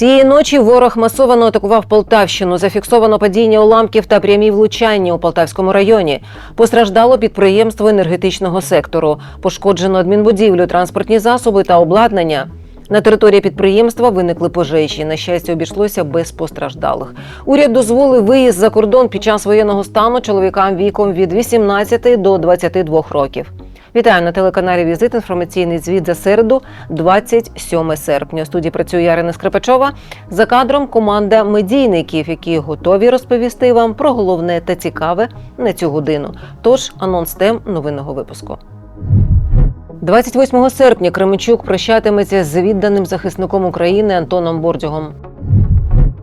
Цієї ночі ворог масово атакував Полтавщину. Зафіксовано падіння уламків та прямі влучання у Полтавському районі. Постраждало підприємство енергетичного сектору. Пошкоджено адмінбудівлю, транспортні засоби та обладнання. На території підприємства виникли пожежі. На щастя, обійшлося без постраждалих. Уряд дозволив виїзд за кордон під час воєнного стану чоловікам віком від 18 до 22 років. Вітаю на телеканалі Візит. Інформаційний звіт за середу, 27 серпня. У студії працює Ярина Скрипачова. За кадром команда медійників, які готові розповісти вам про головне та цікаве на цю годину. Тож анонс тем новинного випуску. 28 серпня Кременчук прощатиметься з відданим захисником України Антоном Бордюгом.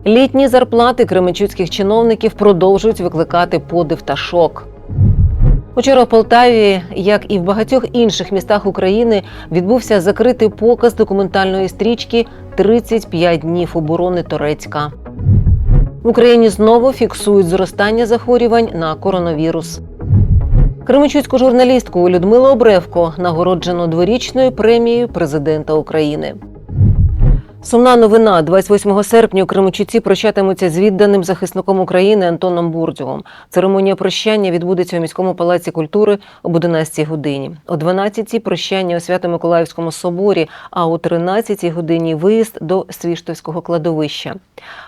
Літні зарплати кременчуцьких чиновників продовжують викликати подив та шок. Учора в Полтаві, як і в багатьох інших містах України, відбувся закритий показ документальної стрічки «35 днів оборони Торецька. В Україні знову фіксують зростання захворювань на коронавірус. Кременчуцьку журналістку Людмилу Обревко нагороджено дворічною премією президента України. Сумна новина 28 серпня у Кременчуці прощатимуться з відданим захисником України Антоном Бурдюгом. Церемонія прощання відбудеться у міському палаці культури об 11 годині. О 12 прощання у Свято-Миколаївському соборі, а о 13 годині виїзд до Свіштовського кладовища.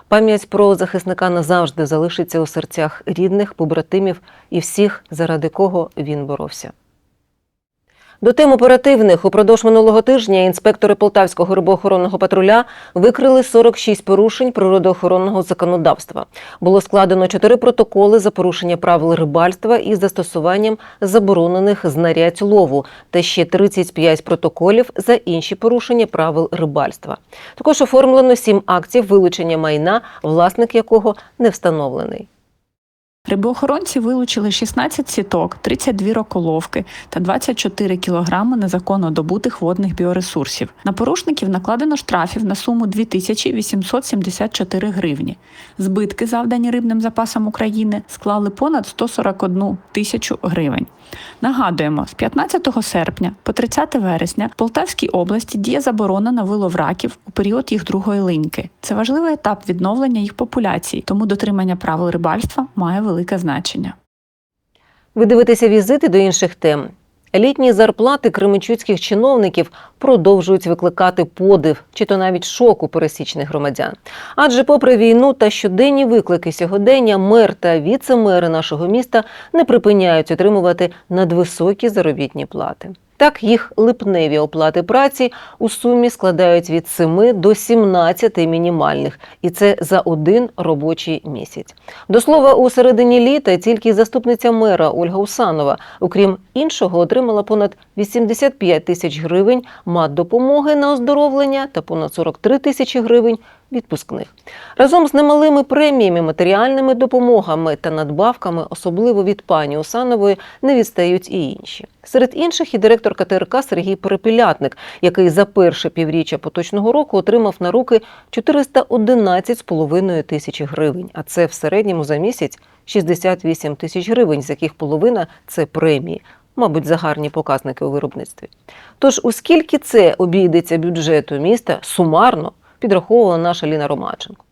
Пам'ять про захисника назавжди залишиться у серцях рідних, побратимів і всіх, заради кого він боровся. До тем оперативних упродовж минулого тижня інспектори Полтавського рибоохоронного патруля викрили 46 порушень природоохоронного законодавства. Було складено 4 протоколи за порушення правил рибальства із застосуванням заборонених знарядь лову та ще 35 протоколів за інші порушення правил рибальства. Також оформлено 7 актів вилучення майна, власник якого не встановлений. Рибоохоронці вилучили 16 сіток, 32 роколовки та 24 кілограми незаконно добутих водних біоресурсів. На порушників накладено штрафів на суму 2874 гривні. Збитки, завдані рибним запасам України, склали понад 141 тисячу гривень. Нагадуємо, з 15 серпня по 30 вересня в Полтавській області діє заборона на вилов раків у період їх другої линьки. Це важливий етап відновлення їх популяції, тому дотримання правил рибальства має велике значення. Ви дивитеся візити до інших тем. Літні зарплати кременчуцьких чиновників продовжують викликати подив чи то навіть шок у пересічних громадян. Адже, попри війну та щоденні виклики сьогодення, мер та віце-мери нашого міста не припиняють отримувати надвисокі заробітні плати. Так, їх липневі оплати праці у сумі складають від 7 до 17 мінімальних, і це за один робочий місяць. До слова, у середині літа тільки заступниця мера Ольга Усанова, окрім іншого, отримала понад 85 тисяч гривень мат-допомоги на оздоровлення та понад 43 тисячі гривень відпускних. Разом з немалими преміями, матеріальними допомогами та надбавками, особливо від пані Усанової, не відстають і інші. Серед інших і директор КТРК Сергій Перепелятник, який за перше півріччя поточного року отримав на руки 411,5 тисячі гривень. А це в середньому за місяць 68 тисяч гривень, з яких половина це премії. Мабуть, за гарні показники у виробництві. Тож, у це обійдеться бюджету міста сумарно, підраховувала наша Ліна Ромаченко.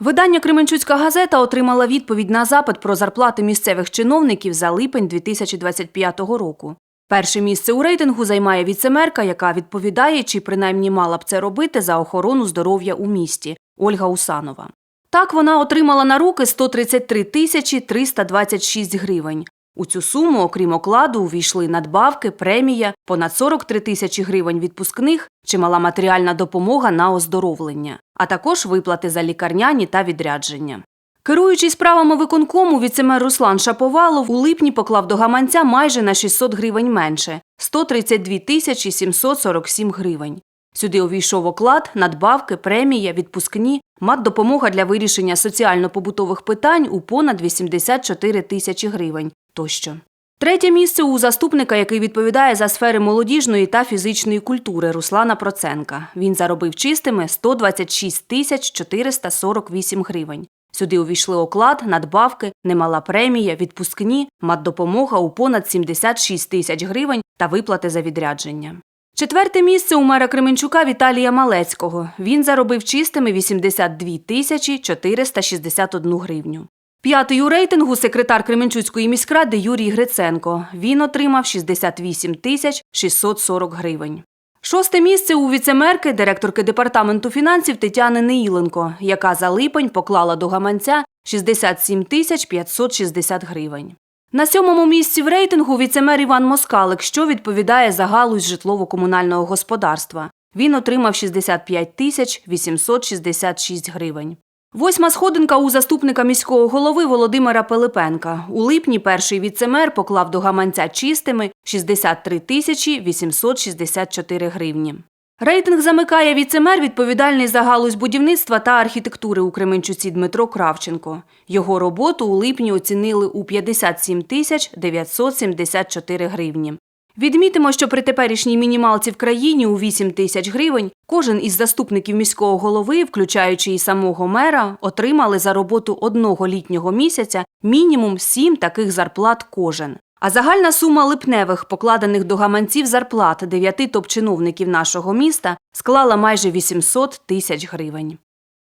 Видання Кременчуцька газета отримала відповідь на запит про зарплати місцевих чиновників за липень 2025 року. Перше місце у рейтингу займає віцемерка, яка відповідає, чи принаймні мала б це робити за охорону здоров'я у місті Ольга Усанова. Так вона отримала на руки 133 тисячі 326 гривень. У цю суму, окрім окладу, увійшли надбавки, премія, понад 43 тисячі гривень відпускних, чимала матеріальна допомога на оздоровлення, а також виплати за лікарняні та відрядження. Керуючий справами виконкому, віцемер Руслан Шаповалов у липні поклав до гаманця майже на 600 гривень менше 132 тисячі 747 гривень. Сюди увійшов оклад, надбавки, премія, відпускні, мат-допомога для вирішення соціально-побутових питань у понад 84 тисячі гривень тощо. Третє місце у заступника, який відповідає за сфери молодіжної та фізичної культури Руслана Проценка. Він заробив чистими 126 тисяч 448 гривень. Сюди увійшли оклад, надбавки, немала премія, відпускні, матдопомога у понад 76 тисяч гривень та виплати за відрядження. Четверте місце у мера Кременчука Віталія Малецького. Він заробив чистими 82 тисячі 461 гривню. П'ятий у рейтингу секретар Кременчуцької міськради Юрій Гриценко. Він отримав 68 тисяч 640 гривень. Шосте місце у віцемерки директорки департаменту фінансів Тетяни Неїленко, яка за липень поклала до гаманця 67 тисяч 560 гривень. На сьомому місці в рейтингу віцемер Іван Москалик, що відповідає за галузь житлово-комунального господарства. Він отримав 65 тисяч 866 гривень. Восьма сходинка у заступника міського голови Володимира Пилипенка. У липні перший віцемер поклав до гаманця чистими 63 тисячі 864 гривні. Рейтинг замикає віцемер, відповідальний за галузь будівництва та архітектури у Кременчуці Дмитро Кравченко. Його роботу у липні оцінили у 57 тисяч 974 гривні. Відмітимо, що при теперішній мінімалці в країні у 8 тисяч гривень кожен із заступників міського голови, включаючи і самого мера, отримали за роботу одного літнього місяця мінімум 7 таких зарплат кожен. А загальна сума липневих, покладених до гаманців зарплат дев'яти топ-чиновників нашого міста, склала майже 800 тисяч гривень.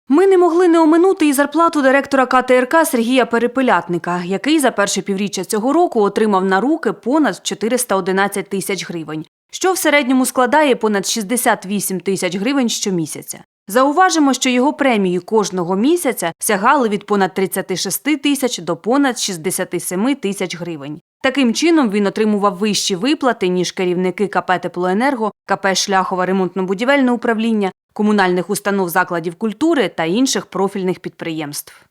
Ми не могли не оминути і зарплату директора КТРК Сергія Перепелятника, який за перше півріччя цього року отримав на руки понад 411 тисяч гривень, що в середньому складає понад 68 тисяч гривень щомісяця. Зауважимо, що його премії кожного місяця сягали від понад 36 тисяч до понад 67 тисяч гривень. Таким чином він отримував вищі виплати, ніж керівники КП «Теплоенерго», КП «Шляхова ремонтно-будівельне управління, комунальних установ закладів культури та інших профільних підприємств.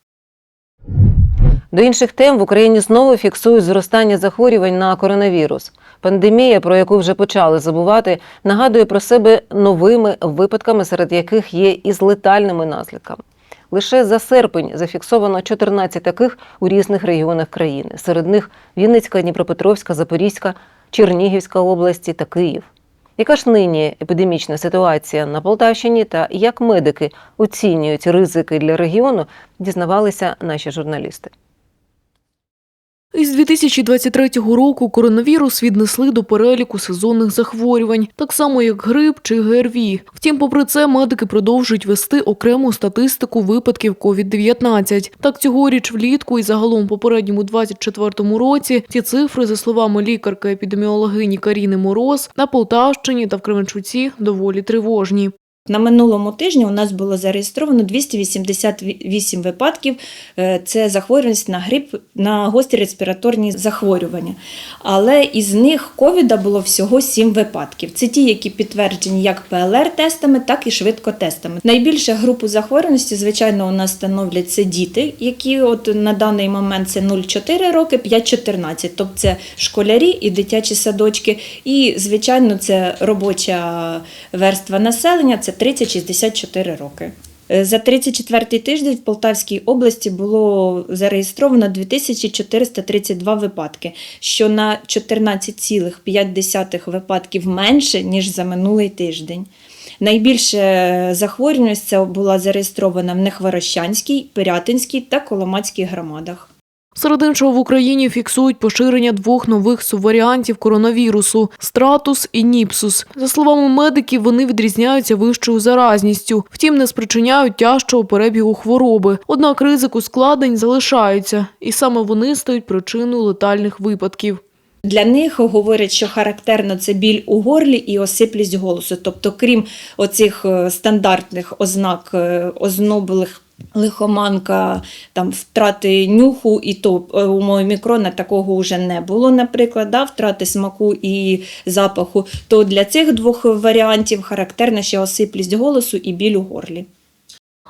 До інших тем в Україні знову фіксують зростання захворювань на коронавірус. Пандемія, про яку вже почали забувати, нагадує про себе новими випадками, серед яких є і з летальними наслідками. Лише за серпень зафіксовано 14 таких у різних регіонах країни. Серед них Вінницька, Дніпропетровська, Запорізька, Чернігівська області та Київ. Яка ж нині епідемічна ситуація на Полтавщині та як медики оцінюють ризики для регіону, дізнавалися наші журналісти. Із 2023 року коронавірус віднесли до переліку сезонних захворювань, так само як грип чи ГРВІ. Втім, попри це, медики продовжують вести окрему статистику випадків COVID-19. Так цьогоріч влітку і загалом попередньому 24 році ці цифри, за словами лікарки епідеміологині Каріни Мороз, на Полтавщині та в Кременчуці доволі тривожні. На минулому тижні у нас було зареєстровано 288 випадків. Е, Це захворюваність на грип, на гострі респіраторні захворювання. Але із них ковіда було всього 7 випадків. Це ті, які підтверджені як ПЛР-тестами, так і швидкотестами. Найбільша групу захворюваності, звичайно, у нас становлять це діти, які от на даний момент це 0,4 роки, 5-14. Тобто це школярі і дитячі садочки. І, звичайно, це робоча верства населення. Це 30-64 роки. Е, За 34 тиждень в Полтавській області було зареєстровано 2432 випадки, що на 14,5 випадків менше, ніж за минулий тиждень. Найбільше захворюваність була зареєстрована в Нехворощанській, Пирятинській та Коломацькій громадах. Серед іншого в Україні фіксують поширення двох нових субваріантів коронавірусу стратус і ніпсус. За словами медиків, вони відрізняються вищою заразністю, втім не спричиняють тяжчого перебігу хвороби. Однак ризик ускладнень залишається, і саме вони стають причиною летальних випадків. Для них говорять, що характерно це біль у горлі і осиплість голосу. Тобто, крім оцих е, стандартних ознак е, ознобилих лихоманка, там втрати нюху, і то е, у омікрона такого вже не було, наприклад, да, втрати смаку і запаху. То для цих двох варіантів характерна ще осиплість голосу і біль у горлі.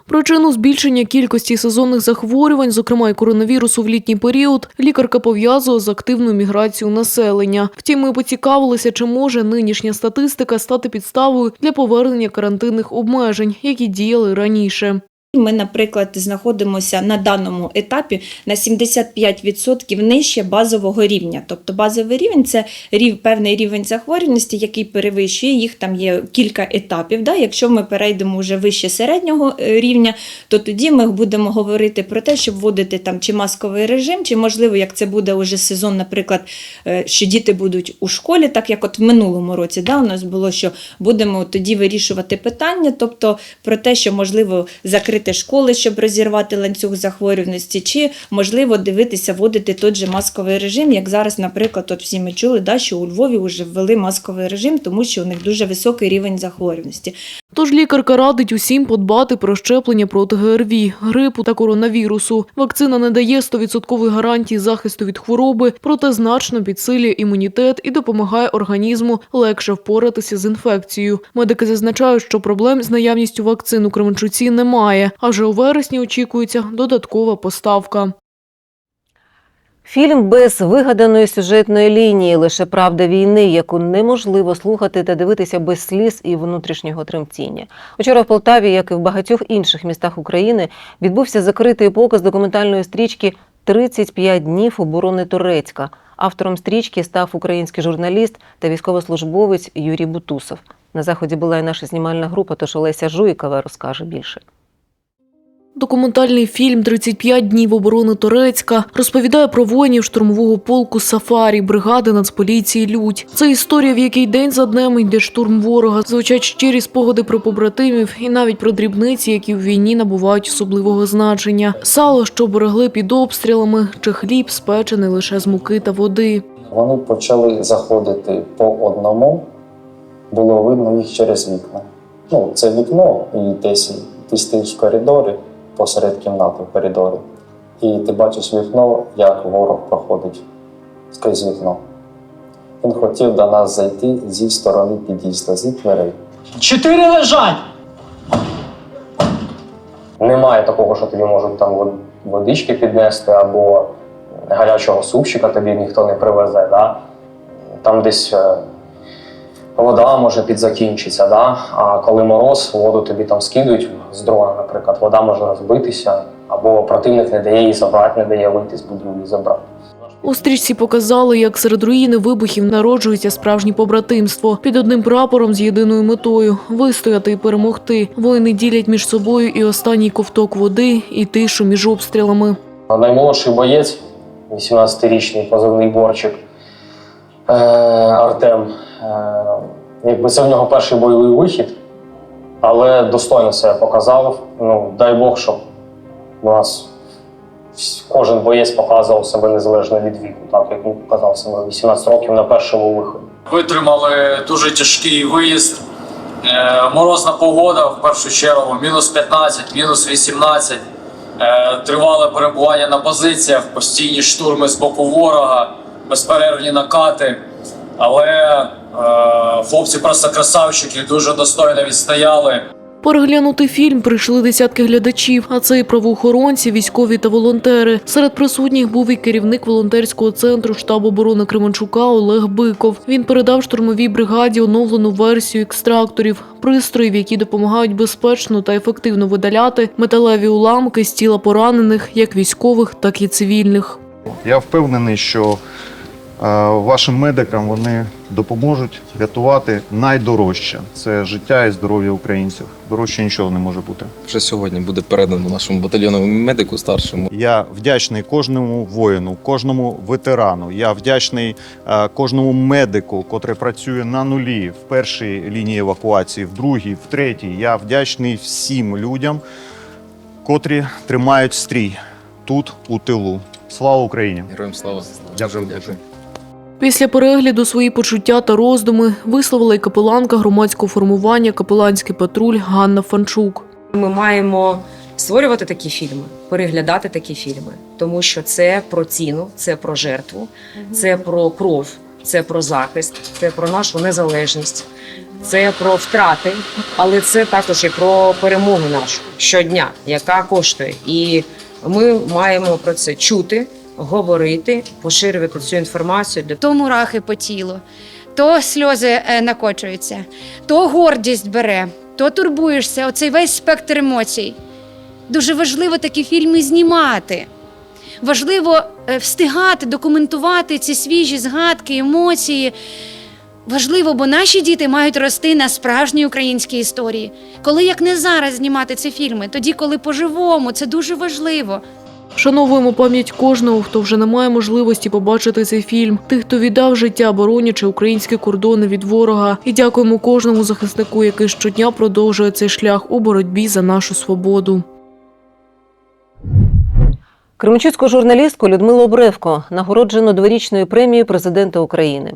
Причину збільшення кількості сезонних захворювань, зокрема й коронавірусу в літній період, лікарка пов'язує з активною міграцією населення. Втім, ми поцікавилися, чи може нинішня статистика стати підставою для повернення карантинних обмежень, які діяли раніше. Ми, наприклад, знаходимося на даному етапі на 75% нижче базового рівня. Тобто базовий рівень це рів, певний рівень захворюваності, який перевищує їх. Там є кілька етапів. Да? Якщо ми перейдемо вже вище середнього е, рівня, то тоді ми будемо говорити про те, щоб вводити там чи масковий режим, чи можливо, як це буде уже сезон, наприклад, е, що діти будуть у школі, так як от в минулому році, да, у нас було, що будемо тоді вирішувати питання, тобто про те, що можливо закрити школи, щоб розірвати ланцюг захворюваності, чи можливо дивитися, вводити той же масковий режим, як зараз, наприклад, от всі ми чули, да, що у Львові вже ввели масковий режим, тому що у них дуже високий рівень захворюваності. Тож лікарка радить усім подбати про щеплення проти ГРВІ, грипу та коронавірусу. Вакцина не дає 100% гарантії захисту від хвороби, проте значно підсилює імунітет і допомагає організму легше впоратися з інфекцією. Медики зазначають, що проблем з наявністю вакцин у Кременчуці немає, а вже у вересні очікується додаткова поставка. Фільм без вигаданої сюжетної лінії, лише правда війни, яку неможливо слухати та дивитися без сліз і внутрішнього тремтіння. Учора в Полтаві, як і в багатьох інших містах України, відбувся закритий показ документальної стрічки «35 днів оборони Турецька. Автором стрічки став український журналіст та військовослужбовець Юрій Бутусов. На заході була і наша знімальна група, тож Олеся Жуйкова розкаже більше. Документальний фільм «35 днів оборони Торецька розповідає про воїнів штурмового полку Сафарі бригади Нацполіції Людь. Це історія, в якій день за днем йде штурм ворога. Звучать щирі спогади про побратимів і навіть про дрібниці, які в війні набувають особливого значення. Сало, що берегли під обстрілами, чи хліб спечений лише з муки та води. Вони почали заходити по одному, було видно їх через вікна. Ну, це вікно, і десь в коридорі, посеред кімнати в коридорі, і ти бачиш вікно, як ворог проходить скрізь вікно. Він хотів до нас зайти зі сторони під'їзду, зі дверей. Чотири лежать. Немає такого, що тобі можуть там водички піднести або гарячого супчика тобі ніхто не привезе. Да? Там десь е, вода може підзакінчитися, да? а коли мороз, воду тобі там скидують з дрона, наприклад, вода може розбитися, або противник не дає її забрати, не дає вийти з будівлі забрати. У стрічці показали, як серед руїни вибухів народжується справжнє побратимство під одним прапором з єдиною метою вистояти і перемогти. Воїни ділять між собою і останній ковток води, і тишу між обстрілами. Наймолодший боєць, 18-річний позивний борчик е, Артем. Е, якби це в нього перший бойовий вихід, але достойно себе показав. Ну, дай Бог, щоб у нас кожен боєць показував себе незалежно від віку, так як він показав себе 18 років на першому виході. Витримали дуже тяжкий виїзд. Е, Морозна погода в першу чергу, мінус 15, мінус 18. Е, Тривале перебування на позиціях, постійні штурми з боку ворога, безперервні накати. Але е, хлопці просто красавчики, дуже достойно відстояли. Переглянути фільм прийшли десятки глядачів, а це і правоохоронці, військові та волонтери. Серед присутніх був і керівник волонтерського центру штабу оборони Кременчука Олег Биков. Він передав штурмовій бригаді оновлену версію екстракторів, пристроїв, які допомагають безпечно та ефективно видаляти металеві уламки з тіла поранених, як військових, так і цивільних. Я впевнений, що вашим медикам вони допоможуть рятувати найдорожче це життя і здоров'я українців. Дорожче нічого не може бути. вже сьогодні буде передано нашому батальйону медику старшому. Я вдячний кожному воїну, кожному ветерану. Я вдячний е, кожному медику, котрий працює на нулі в першій лінії евакуації, в другій, в третій. Я вдячний всім людям, котрі тримають стрій тут, у тилу. Слава Україні! Героям слава. Дякую. Дякую. Після перегляду свої почуття та роздуми висловила й капеланка громадського формування Капеланський патруль Ганна Фанчук. Ми маємо створювати такі фільми, переглядати такі фільми, тому що це про ціну, це про жертву, це про кров, це про захист, це про нашу незалежність, це про втрати, але це також і про перемогу нашу щодня, яка коштує. І ми маємо про це чути, говорити, поширювати цю інформацію то мурахи по тілу, то сльози е, накочуються, то гордість бере, то турбуєшся, оцей весь спектр емоцій. Дуже важливо такі фільми знімати. Важливо е, встигати документувати ці свіжі згадки, емоції. Важливо, бо наші діти мають рости на справжній українській історії. Коли як не зараз знімати ці фільми, тоді коли по-живому, це дуже важливо. Вшановуємо пам'ять кожного, хто вже не має можливості побачити цей фільм, тих, хто віддав життя, боронячи українські кордони від ворога. І дякуємо кожному захиснику, який щодня продовжує цей шлях у боротьбі за нашу свободу. Кременчуцьку журналістку Людмилу Обревко нагороджено дворічною премією президента України.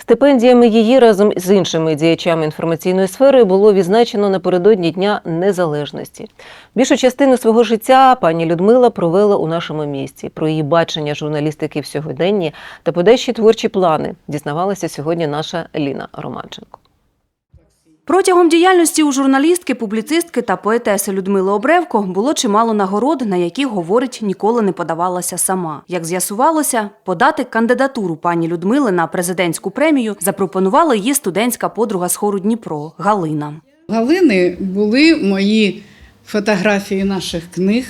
Стипендіями її разом з іншими діячами інформаційної сфери було відзначено напередодні Дня Незалежності. Більшу частину свого життя пані Людмила провела у нашому місті. Про її бачення журналістики в сьогоденні та подальші творчі плани дізнавалася сьогодні наша Ліна Романченко. Протягом діяльності у журналістки, публіцистки та поетеси Людмили Обревко було чимало нагород, на які, говорить, ніколи не подавалася сама. Як з'ясувалося, подати кандидатуру пані Людмили на президентську премію запропонувала її студентська подруга з хору Дніпро Галина. Галини були мої фотографії наших книг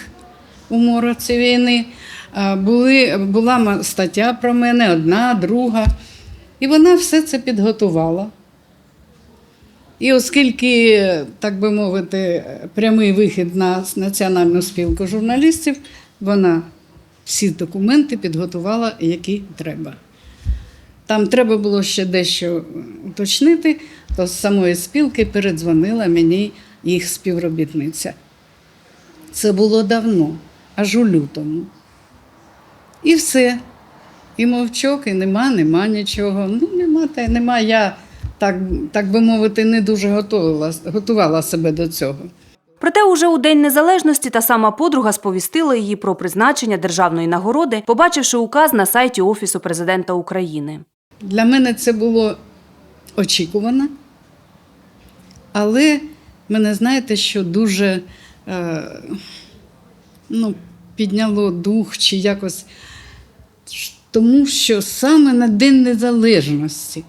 у мороці війни. Були, була стаття про мене, одна, друга. І вона все це підготувала. І оскільки, так би мовити, прямий вихід на Національну спілку журналістів, вона всі документи підготувала, які треба. Там треба було ще дещо уточнити, то з самої спілки передзвонила мені їх співробітниця. Це було давно, аж у лютому. І все. І мовчок, і нема, нема нічого. Ну, нема та й нема. Я, так, так би мовити, не дуже готувала, готувала себе до цього. Проте уже у День Незалежності та сама подруга сповістила її про призначення державної нагороди, побачивши указ на сайті Офісу президента України. Для мене це було очікувано, але мене знаєте, що дуже е, ну, підняло дух чи якось. Тому що саме на День Незалежності,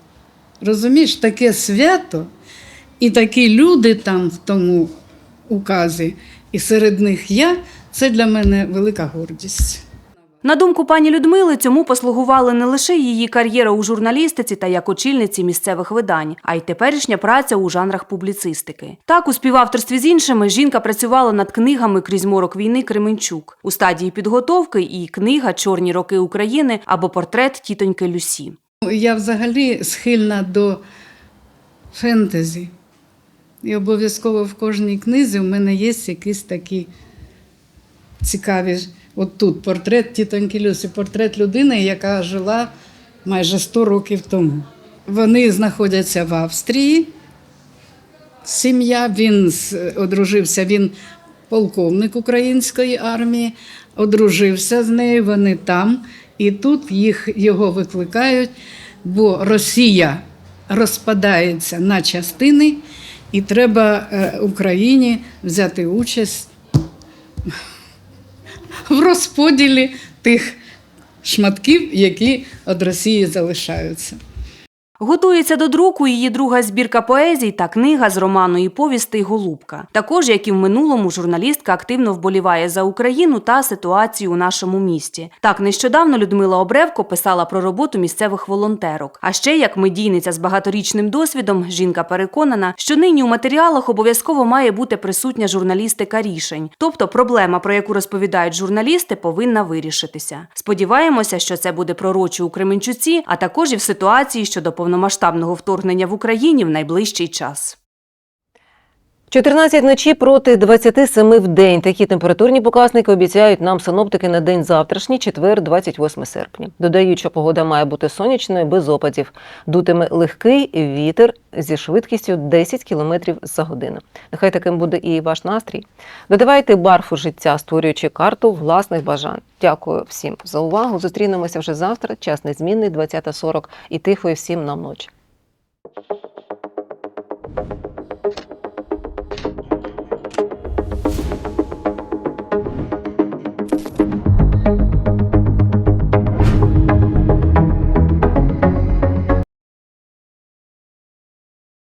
розумієш, таке свято, і такі люди там в тому указі, і серед них я, це для мене велика гордість. На думку пані Людмили, цьому послугували не лише її кар'єра у журналістиці та як очільниці місцевих видань, а й теперішня праця у жанрах публіцистики. Так, у співавторстві з іншими жінка працювала над книгами крізь морок війни Кременчук у стадії підготовки і книга Чорні роки України або портрет тітоньки Люсі. Я взагалі схильна до фентезі. І обов'язково в кожній книзі у мене є якісь такі цікаві. От тут портрет тітоньки Люсі, портрет людини, яка жила майже 100 років тому. Вони знаходяться в Австрії. Сім'я, він одружився, він полковник української армії, одружився з нею, вони там. І тут їх, його викликають, бо Росія розпадається на частини, і треба е, Україні взяти участь в розподілі тих шматків, які від Росії залишаються. Готується до друку її друга збірка поезій та книга з роману і повістей Голубка. Також, як і в минулому, журналістка активно вболіває за Україну та ситуацію у нашому місті. Так нещодавно Людмила Обревко писала про роботу місцевих волонтерок. А ще як медійниця з багаторічним досвідом, жінка переконана, що нині у матеріалах обов'язково має бути присутня журналістика рішень. Тобто проблема, про яку розповідають журналісти, повинна вирішитися. Сподіваємося, що це буде пророче у Кременчуці, а також і в ситуації щодо повномасштабного вторгнення в Україні в найближчий час. 14 вночі проти 27 в день. Такі температурні показники обіцяють нам синоптики на день завтрашній, четвер, 28 серпня. Додають, що погода має бути сонячною, без опадів. Дутиме легкий вітер зі швидкістю 10 км за годину. Нехай таким буде і ваш настрій. Додавайте барфу життя, створюючи карту власних бажань. Дякую всім за увагу. Зустрінемося вже завтра. Час незмінний, 20.40 і тихої всім нам ночі.